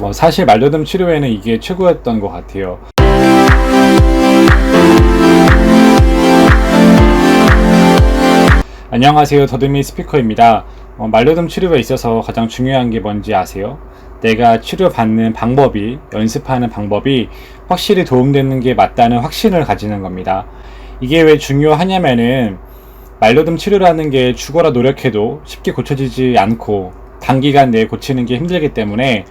뭐 사실 말더듬 치료에는 이게 최고였던 것 같아요. 안녕하세요. 더듬이 스피커입니다. 어, 말더듬 치료에 있어서 가장 중요한 게 뭔지 아세요? 내가 치료받는 방법이, 연습하는 방법이 확실히 도움되는 게 맞다는 확신을 가지는 겁니다. 이게 왜 중요하냐면은 말더듬 치료라는 게 죽어라 노력해도 쉽게 고쳐지지 않고 단기간 내에 고치는 게 힘들기 때문에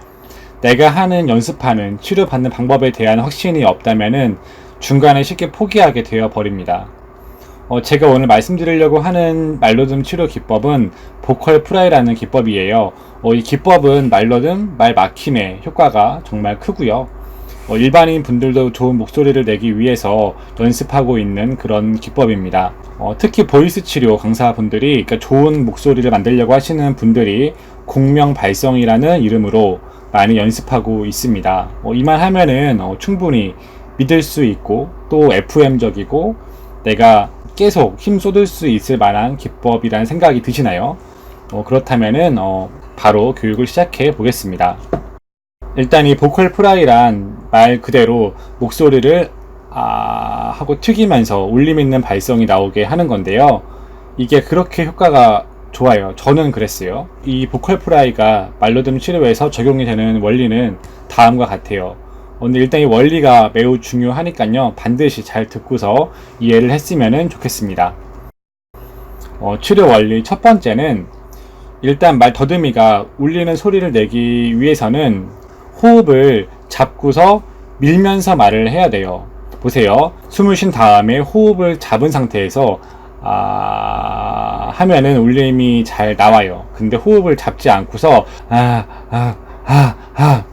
내가 하는 연습하는 치료받는 방법에 대한 확신이 없다면은 중간에 쉽게 포기하게 되어 버립니다. 어, 제가 오늘 말씀드리려고 하는 말로듬 치료 기법은 보컬 프라이라는 기법이에요. 어, 이 기법은 말로듬, 말 막힘의 효과가 정말 크고요. 어, 일반인 분들도 좋은 목소리를 내기 위해서 연습하고 있는 그런 기법입니다. 어, 특히 보이스 치료 강사분들이 그러니까 좋은 목소리를 만들려고 하시는 분들이 공명 발성이라는 이름으로 많이 연습하고 있습니다. 어, 이만 하면은 어, 충분히 믿을 수 있고 또 FM적이고 내가 계속 힘 쏟을 수 있을 만한 기법이라는 생각이 드시나요? 어, 그렇다면은 어, 바로 교육을 시작해 보겠습니다. 일단 이 보컬 프라이란 말 그대로 목소리를 아 하고 튀기면서 울림 있는 발성이 나오게 하는 건데요. 이게 그렇게 효과가 좋아요. 저는 그랬어요. 이 보컬 프라이가 말로듬 치료에서 적용이 되는 원리는 다음과 같아요. 어, 근데 일단 이 원리가 매우 중요하니까요. 반드시 잘 듣고서 이해를 했으면 좋겠습니다. 어, 치료 원리 첫 번째는 일단 말 더듬이가 울리는 소리를 내기 위해서는 호흡을 잡고서 밀면서 말을 해야 돼요. 보세요. 숨을 쉰 다음에 호흡을 잡은 상태에서 아, 하면은 울림이 잘 나와요. 근데 호흡을 잡지 않고서 아, 아, 아, 아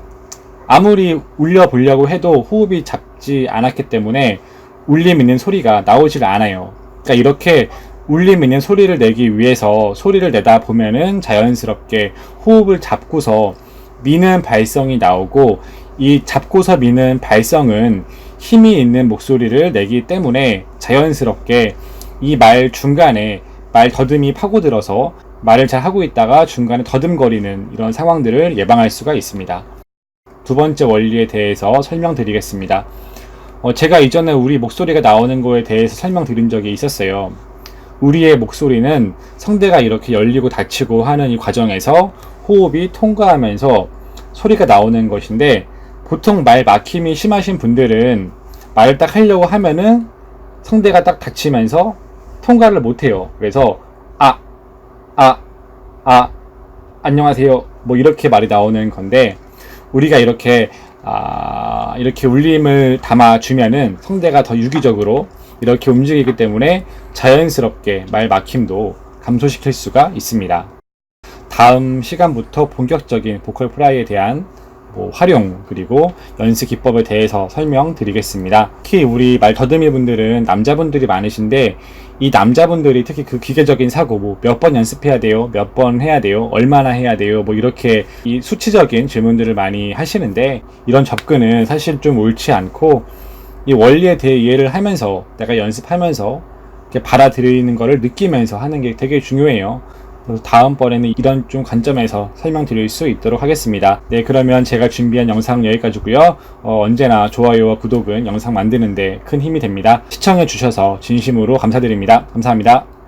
아무리 울려 보려고 해도 호흡이 잡지 않았기 때문에 울림 있는 소리가 나오질 않아요. 그러니까 이렇게 울림 있는 소리를 내기 위해서 소리를 내다 보면은 자연스럽게 호흡을 잡고서 미는 발성이 나오고 이 잡고서 미는 발성은 힘이 있는 목소리를 내기 때문에 자연스럽게 이 말 중간에 말 더듬이 파고들어서 말을 잘 하고 있다가 중간에 더듬거리는 이런 상황들을 예방할 수가 있습니다. 두 번째 원리에 대해서 설명드리겠습니다. 어, 제가 이전에 우리 목소리가 나오는 거에 대해서 설명드린 적이 있었어요. 우리의 목소리는 성대가 이렇게 열리고 닫히고 하는 이 과정에서 호흡이 통과하면서 소리가 나오는 것인데 보통 말 막힘이 심하신 분들은 말을 딱 하려고 하면은 성대가 딱 닫히면서 통과를 못해요. 그래서 아, 아, 아, 안녕하세요. 뭐 이렇게 말이 나오는 건데 우리가 이렇게 아, 이렇게 울림을 담아주면은 성대가 더 유기적으로 이렇게 움직이기 때문에 자연스럽게 말 막힘도 감소시킬 수가 있습니다. 다음 시간부터 본격적인 보컬 프라이에 대한 뭐 활용 그리고 연습 기법에 대해서 설명드리겠습니다. 특히 우리 말 더듬이 분들은 남자분들이 많으신데 이 남자분들이 특히 그 기계적인 사고 뭐 몇 번 연습해야 돼요, 몇 번 해야 돼요, 얼마나 해야 돼요, 뭐 이렇게 이 수치적인 질문들을 많이 하시는데 이런 접근은 사실 좀 옳지 않고 이 원리에 대해 이해를 하면서 내가 연습하면서 이렇게 받아들이는 거를 느끼면서 하는 게 되게 중요해요. 그래서 다음번에는 이런 좀 관점에서 설명드릴 수 있도록 하겠습니다. 네, 그러면 제가 준비한 영상 여기까지고요. 어, 언제나 좋아요와 구독은 영상 만드는데 큰 힘이 됩니다. 시청해 주셔서 진심으로 감사드립니다. 감사합니다.